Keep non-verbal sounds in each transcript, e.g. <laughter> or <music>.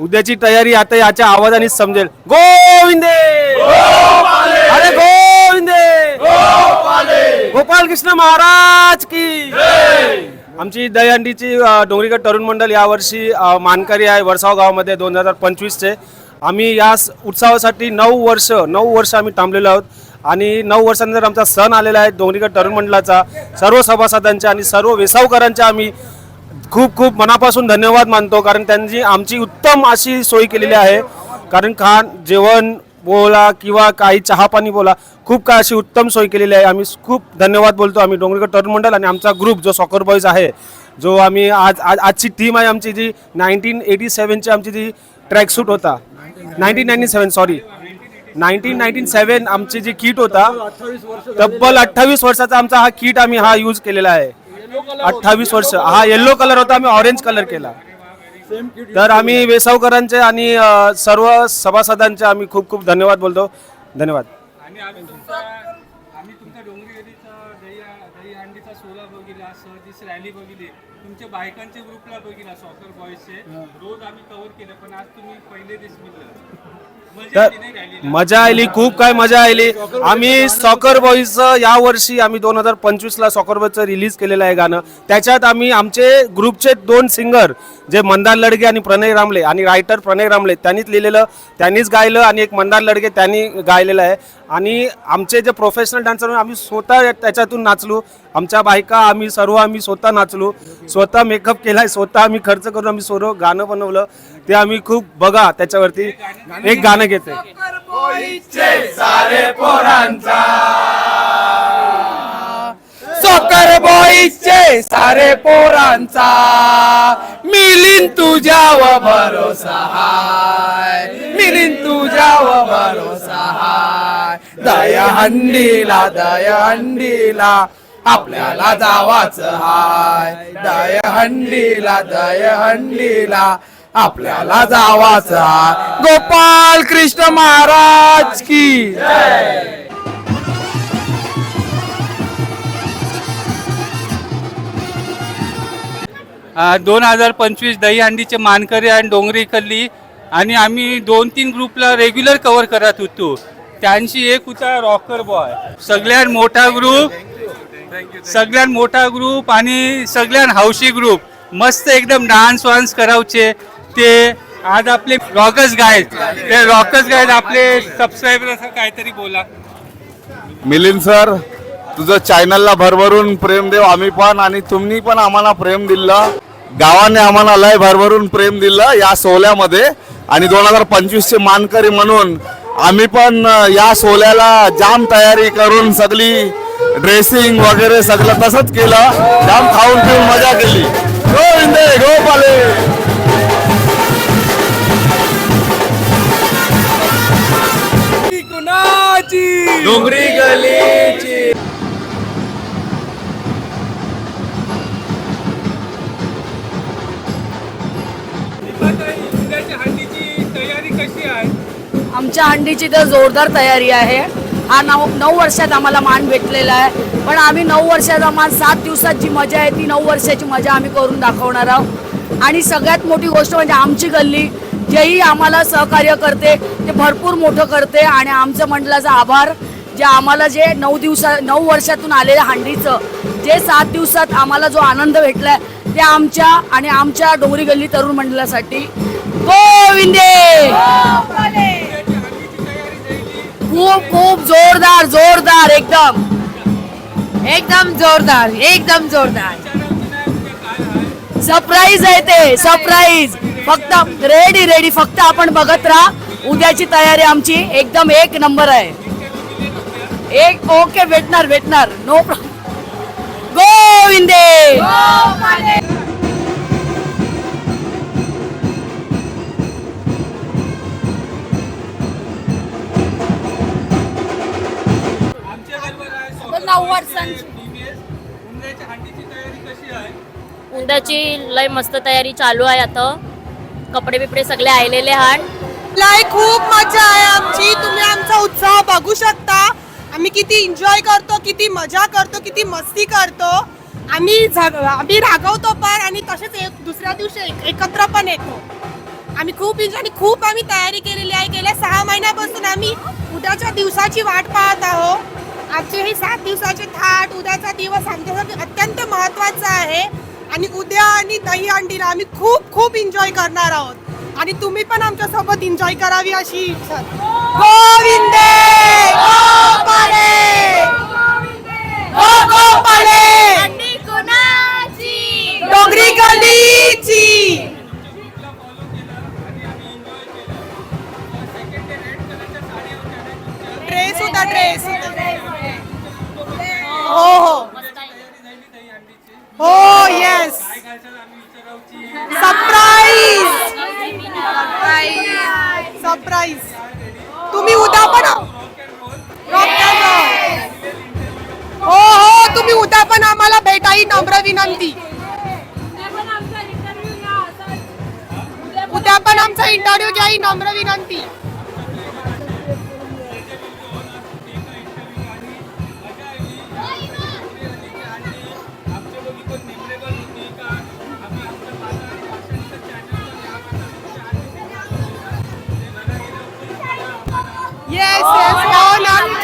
उद्याची तयारी आता याच्या आवाजानेच समजेल. गोविंदे! अरे गोविंदे! गोपाल कृष्ण महाराज की! आमची दहीहंडीची अ, डोंगरीगड तरुण मंडळ यावर्षी मानकरी आहे वरसाव गावामध्ये दोन हजार पंचवीसचे. आम्ही या स- उत्सवासाठी नऊ वर्ष नऊ वर्ष आम्ही थांबलेलो आहोत. आणि नऊ वर्षानंतर आमचा सण आलेला आहे डोंगरीगड तरुण मंडळाचा. सर्व सभासदांच्या आणि सर्व वेसावकरांच्या आम्ही खूप खूप मनापासून धन्यवाद मानतो कारण त्यांनी आमची उत्तम अशी सोय केलेली आहे. कारण खान जेवण बोला किंवा काही चहा पाणी बोला खूप काय अशी उत्तम सोय केलेली आहे. आम्ही खूप धन्यवाद बोलतो. आम्ही डोंगरगड तरुण मंडळ आणि आमचा ग्रुप जो सॉकर बॉईज आहे जो आम्ही आज आज आजची टीम आहे आमची जी नाईन्टीन एटी सेवनची आमची जी ट्रॅक सूट होता. Nineteen ninety seven sorry nineteen nineteen seven आमची जी किट होता तब्बल अठ्ठावीस वर्षाचा आमचा हा किट आम्ही हा यूज केलेला आहे. अठ्ठावीस वर्ष. हा येल्लो कलर होता आम्ही ऑरेंज कलर केला. तर आम्ही वेसावकरांचे आणि सर्व सभासदांचे आम्ही खूप खूप धन्यवाद बोलतो. धन्यवाद. तुमच्या बायकांच्या ग्रुपला बघितला सॉकर बॉयजचे रोज आम्ही कव्हर केलं पण आज तुम्ही पहिले दिस मिळलं. तर मजा आली खूप काय मजा आली आम्ही सॉकर बॉईजचं या वर्षी आम्ही दोन हजार पंचवीसला सॉकर बॉयचं रिलीज केलेलं आहे गाणं. त्याच्यात आम्ही आमचे ग्रुपचे दोन सिंगर जे मंदार लडगे आणि प्रणय रामले आणि रायटर प्रणय रामले त्यांनीच लिहिलेलं त्यांनीच गायलं आणि एक मंदार लडगे त्यांनी गायलेलं आहे. आणि आमचे जे प्रोफेशनल डान्सर आम्ही स्वतः त्याच्यातून नाचलो. आमच्या बायका आम्ही सर्व आम्ही स्वतः नाचलो. स्वतः मेकअप केलाय स्वतः आम्ही खर्च करून आम्ही सर्व गाणं बनवलं. ते आम्ही खूप बघा त्याच्यावरती. एक गाणं घेते. सॉकर बॉईजचे सारे पोरांचा. मिलिन तुझ्याव भरोसा हाय. मिलिन तुझ्याव भरोसा हाय. दया हंडीला दया हंडीला आपल्याला जावाच हाय. दया हंडीला दया हंडीला आपल्याला जावाच हाय. गोपाल कृष्ण महाराज की दोन हजार पंचवीस दहीहंडीचे मानकरी आणि डोंगरी कल्ली. आणि आम्ही दोन तीन ग्रुपला रेग्युलर कव्हर करत होतो. त्यांची एक होता रॉकर बॉय सगळ्यात मोठा ग्रुप सगळ्यात मोठा ग्रुप आणि सगळ्यात हौशी ग्रुप मस्त एकदम डान्स वान्स करावचे. ते आज आपले रॉकर्स गायत ते रॉकर्स गायत आपले सबस्क्रायबर असं काहीतरी बोला. मिलिंद सर तुझं चॅनलला भरभरून प्रेम देव. आम्ही पण आणि तुम्ही पण आम्हाला प्रेम दिलं. गावाने आम्हाला लय भरभरून प्रेम दिलं या सोहळ्यामध्ये. आणि दोन हजार पंचवीसचे मानकरी म्हणून आम्ही पण या सोहळ्याला जाम तयारी करून सगळी ड्रेसिंग वगैरे सगळं तसंच केलं. जाम खाऊन पिऊन मजा केली. गोविंदे गोपाले डोंगरी गलीची आमच्या हंडीची तर जोरदार तयारी आहे. हा नऊ नऊ वर्षात आम्हाला मान भेटलेला आहे. पण आम्ही नऊ वर्षाचा मान सात दिवसात जी मजा आहे ती नऊ वर्षाची मजा आम्ही करून दाखवणार आहोत. आणि सगळ्यात मोठी गोष्ट म्हणजे आमची गल्ली जेही आम्हाला सहकार्य करते ते भरपूर मोठं करते. आणि आमचं मंडळाचा आभार जे आम्हाला जे नऊ दिवसा नऊ वर्षातून आलेल्या हंडीचं जे सात दिवसात आम्हाला जो आनंद भेटलाय ते आमच्या आणि आमच्या डोंगरी गल्ली तरुण मंडळासाठी. गोविंदे! खूप खूप जोरदार जोरदार एकदम. एकदम जोरदार एकदम जोरदार. सरप्राईज आहे ते सरप्राईज फक्त रेडी रेडी फक्त आपण बघत राहा. उद्याची तयारी आमची एकदम एक नंबर आहे. एक ओके भेटणार भेटणार. नो प्रॉब्लेम गोविंदे! यंदाची लय मस्त तयारी चालू आहे आता. कपडे बिपडे सगळे आलेले हान लय खूप मजा आहे आमची. तुम्ही आमचा उत्साह बघू शकता. आम्ही किती एन्जॉय करतो किती मजा करतो किती मस्ती करतो. आम्ही झग- आम्ही रागवतो पण आणि तसेच एक दुसऱ्या दिवशी एक- एकत्र पण येतो. आम्ही खूप एन्जॉय आणि खूप आम्ही तयारी केलेली आहे. गेल्या सहा महिन्यापासून आम्ही उद्याच्या दिवसाची वाट पाहत आहोत. आमचे हे सात दिवसाचे थाट उद्याचा दिवस आमच्यासाठी अत्यंत महत्त्वाचा आहे. आणि उद्या आणि दही अंडीला आम्ही खूप खूप एन्जॉय करणार आहोत. आणि तुम्ही पण आमच्यासोबत एन्जॉय करावी अशी इच्छा. गोविंदे! डोंगरी गलीची ड्रेस होता ड्रेस हो हो. हो. येस सरप्राईज सरप्राईज तुम्ही उद्या पण हो हो तुम्ही उद्या पण आम्हाला भेटाई नम्र विनंती. उद्या पण आमचा इंटरव्ह्यू घ्या ही नम्र विनंती.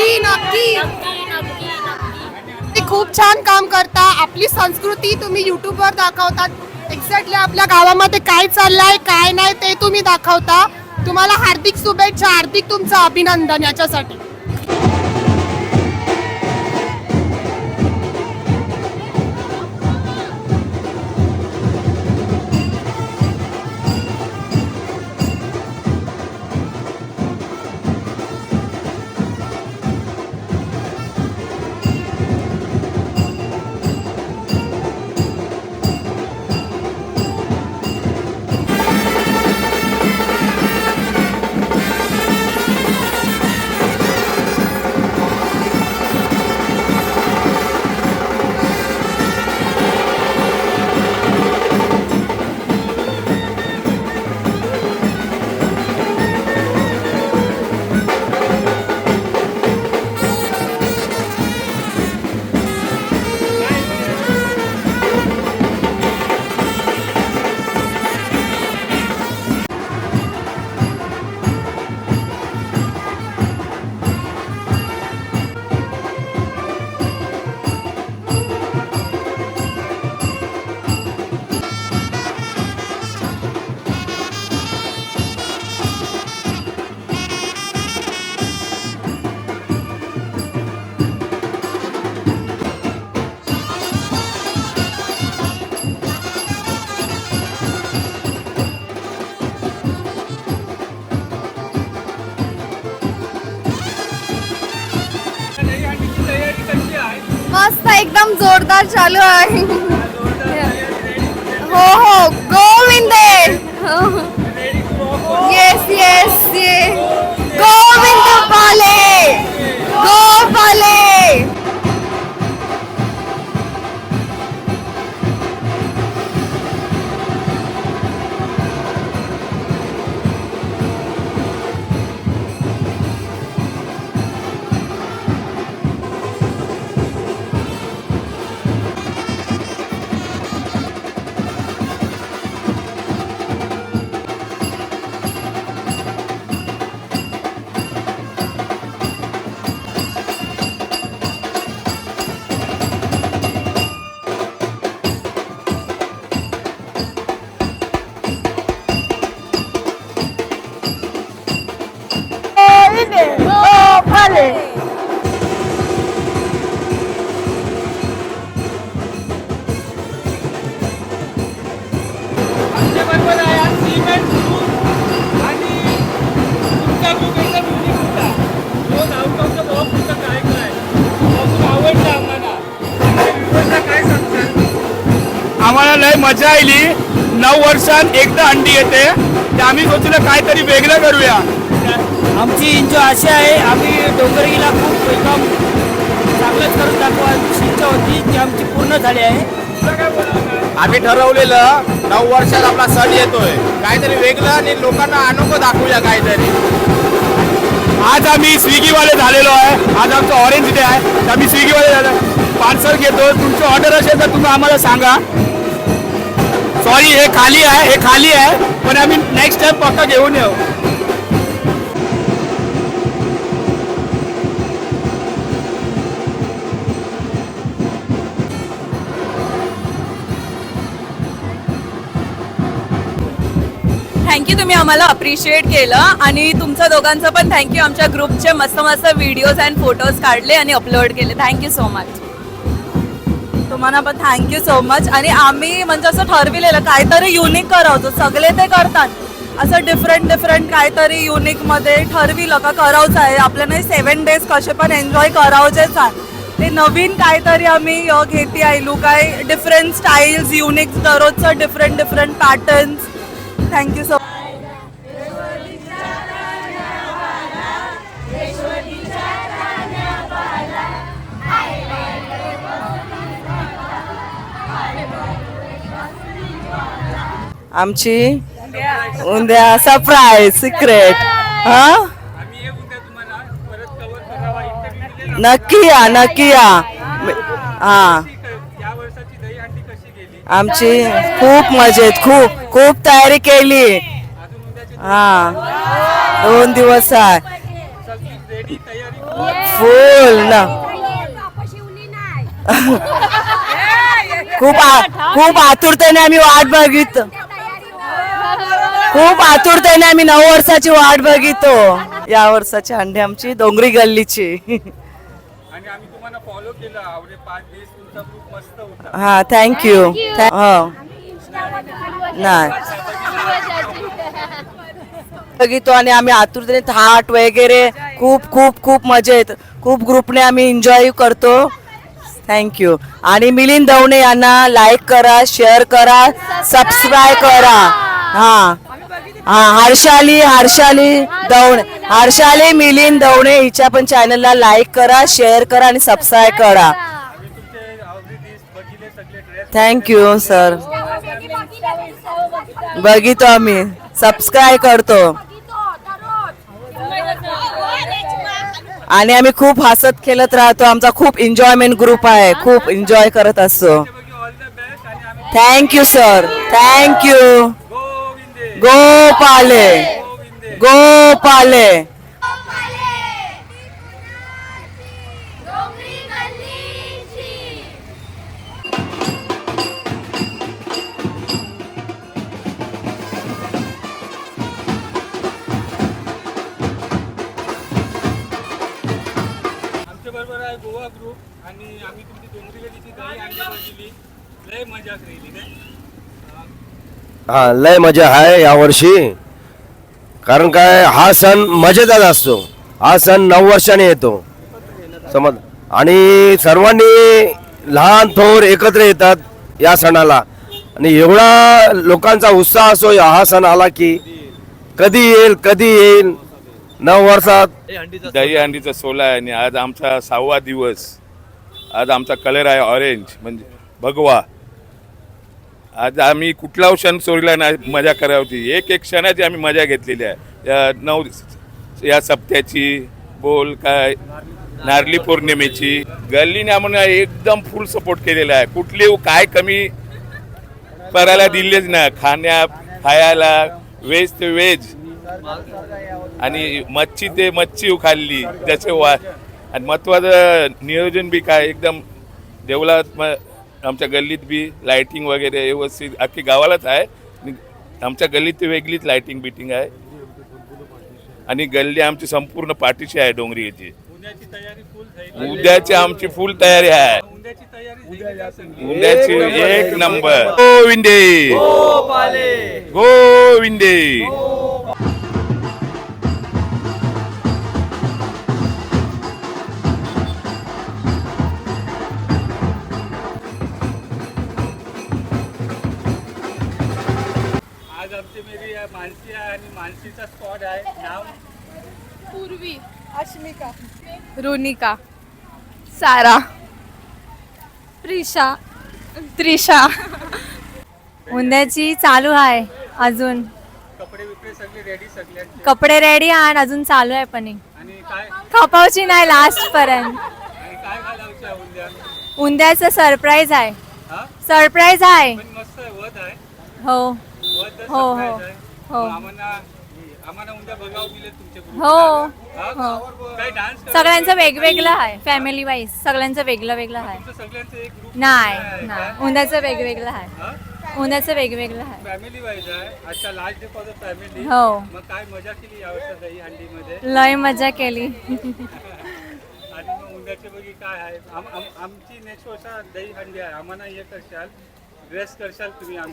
नक्की नक्की. ते खूप छान काम करता. आपली संस्कृती तुम्ही युट्यूबवर दाखवतात एक्झॅक्टली आपल्या गावामध्ये काय चाललंय काय नाही ते तुम्ही दाखवता. तुम्हाला हार्दिक शुभेच्छा हार्दिक तुमचं अभिनंदन याच्यासाठी. मस्त एकदम जोरदार चालू आहे. हो हो गोविंदे! येस येस ये गोविंद पाले! गोपाले! पाले आम्हाला लय मजा आली नऊ वर्षात एकदा अंडी येते. ते आम्ही सोचलं काहीतरी वेगळं करूया. आमची इच्छा अशी आहे आम्ही डोंगरीला खूप एकदम चांगलंच करून दाखवायची इच्छा होती ती आमची पूर्ण झाली आहे. आम्ही ठरवलेलं नऊ वर्षात आपला सण येतोय. काहीतरी वेगळं आणि लोकांना अनोखं दाखवूया काहीतरी. आज आम्ही स्विगीवाले झालेलो आहे. आज आमचं ऑरेंज डे आहे. तर आम्ही स्विगीवाले झालो. पार्सल घेतो तुमची ऑर्डर असेल तर तुम्ही आम्हाला सांगा. सॉरी हे खाली आहे हे खाली आहे पण आम्ही नेक्स्ट टाइम पक्का घेऊन येऊ. थँक्यू तुम्ही आम्हाला अप्रिशिएट केलं आणि तुमच्या दोघांचं पण थँक्यू आमच्या ग्रुपचे मस्त मस्त व्हिडिओज अँड फोटोज काढले आणि अपलोड केले. थँक्यू सो मच तुम्हाला पण थँक्यू सो मच आणि आम्ही म्हणजे असं ठरविलेलं काहीतरी युनिक करावचं सगळे ते करतात. असं डिफरंट डिफरंट काहीतरी युनिकमध्ये ठरविलं का करावचं आहे. आपल्याला सेवन डेज कसे पण एन्जॉय करावचेच आहे ते नवीन काहीतरी आम्ही घेते घेते आयलू काय different styles unique दररोजचं different different patterns thank you so much आमची उद्या सरप्राईज सिक्रेट हा? नक्की या नक्की या. हा. आमची खूप मजेत खूप खूप तयारी केली. हा. दोन दिवस आहे. फुल ना. <laughs> खूप आ- खूप आतुरतेने आम्ही वाट बघित. खूप आतुरतेने आम्ही नऊ वर्षाची वाट बघितो. या वर्षाची अंडी आमची डोंगरी गल्लीची. आणि आम्ही तुम्हाला फॉलो केलं आवडे पाच दिवस तुमचा ग्रुप मस्त होता. हा थँक्यू हो. नाही बघितो आणि आम्ही आतुरतेने थाट वगैरे खूप खूप खूप मजेत खूप ग्रुपने आम्ही एन्जॉय करतो. थँक्यू आणि मिलिंद दवणे यांना लाईक करा शेअर करा सबस्क्राईब करा. हा. हा हर्षाली हर्षाली दवणे हर्षाली मिलिंद दवणे हिच्या पण चॅनलला लाईक करा शेअर करा आणि सबस्क्राईब करा. थँक्यू सर बघितो आम्ही. सबस्क्राईब करतो. आणि आम्ही खूप हसत खेळत राहतो. आमचा खूप एन्जॉयमेंट ग्रुप आहे. खूप एन्जॉय करत असतो. Thank you sir thank you Gopale Gopale. आमच्या बरोबर आहे गोवा ग्रुप आणि आम्ही तुमची डोंगरी गलीची दही अंडी लय मजा केली काय हां लय मजा आहे यावर्षी कारण काय हा सण मजेदार असतो. हा सण नऊ वर्षाने येतो. समज आणि सर्वांनी लहान थोर एकत्र येतात या सणाला. आणि एवढा लोकांचा उत्साह असतो या हा सण आला की कधी येईल कधी येईल नऊ वर्षात. दही हंडीचा सोला आहे आणि आज आमचा सहावा दिवस. आज आमचा कलर आहे ऑरेंज म्हणजे भगवा. आज आम्ही कुठला क्षण चोरीला नाही मजा करावती एक एक क्षणाची आम्ही मजा घेतलेली आहे. या नऊ या सप्त्याची बोल काय? नारली पौर्णिमेची. गल्लीने आम्हाला एकदम फुल सपोर्ट केलेला आहे. कुठली काय कमी करायला दिलेच ना खाण्या खायला व्हेज ते व्हेज आणि मच्छी ते मच्छी खाल्ली. त्याचे वा आणि महत्वाचं नियोजन बी काय? एकदम देवळात आमच्या गल्लीत बी लाइटिंग वगैरे व्यवस्थित अख्खी गावालाच आहे. आणि आमच्या गल्लीत ते वेगळीच लाइटिंग बिटिंग आहे. आणि गल्ली आमची संपूर्ण पाठीशी आहे डोंगरीची उद्याची तयारी फुल झाली उद्याची आमची फुल तयारी आहे. उद्याची एक नंबर. गोविंदे. गोविंदे. मानसीचा स्पॉट आहे. नाव? पूर्वी. अश्मिका. रुनिका. सारा. प्रिशा. त्रिशा. उद्याची चालू आहे अजून. कपडे बिपडे सगळे रेडी सगळ्यांचे? कपडे रेडी आहे आणि अजून चालू आहे पण आणि काय? खपावची नाही लास्ट पर्यंत. आणि काय घालायचं आहे उद्या? उद्याचं सरप्राईज आहे. हा? सरप्राईज आहे. पण मस्त आहे वध आहे. हो. हो, हो. surprise आहे. हो. हो. हा? हो. सगळ्यांचं वेगवेगळं आहे फॅमिली वाईज सगळ्यांचं वेगळं वेगळं आहे. नाही नाही. उद्याचं वेगवेगळं आहे. उद्याचं वेगवेगळं आहे. हो. मग काय मजा केली यावर्षी दही हंडीमध्ये? लय मजा केली. <laughs> आमची नेक्स्ट वर्षा दही हंडी आहे. आम्हाला हे करशाल ड्रेस करशाल तुम्ही हो. <laughs>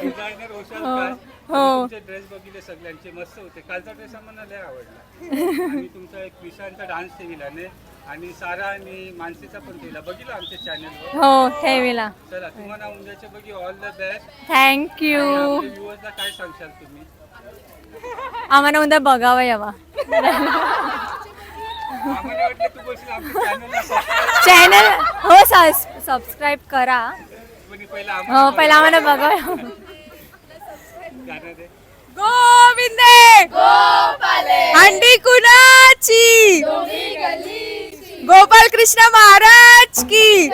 डिझायनर होशाल हो. ड्रेस बघितले सगळ्यांचे मस्त होते. कालचा ड्रेस आम्हाला लय आवडला. <laughs> आणि तुमचा एक विशांचा डान्स ठेविलाने आणि सारा आणि मानसीचा पण केला बघितलं आमच्या चॅनलवर हो ठेवीला. चला तुम्हाला उद्याचे बघी all the best thank you व्ह्युअर्सला काय सांगशाल तुम्ही? आम्हाला उद्या बघावं यावा. आम्हाला वाटलं तू बसली आमच्या चॅनलला सबस्क्राईब चॅनल हो सबस्क्राईब करा. पहिला हो आम्हाला पहिला आम्हाला बघावं. गोविंदे! अंडी कुणाची? गोपाल कृष्ण महाराज की!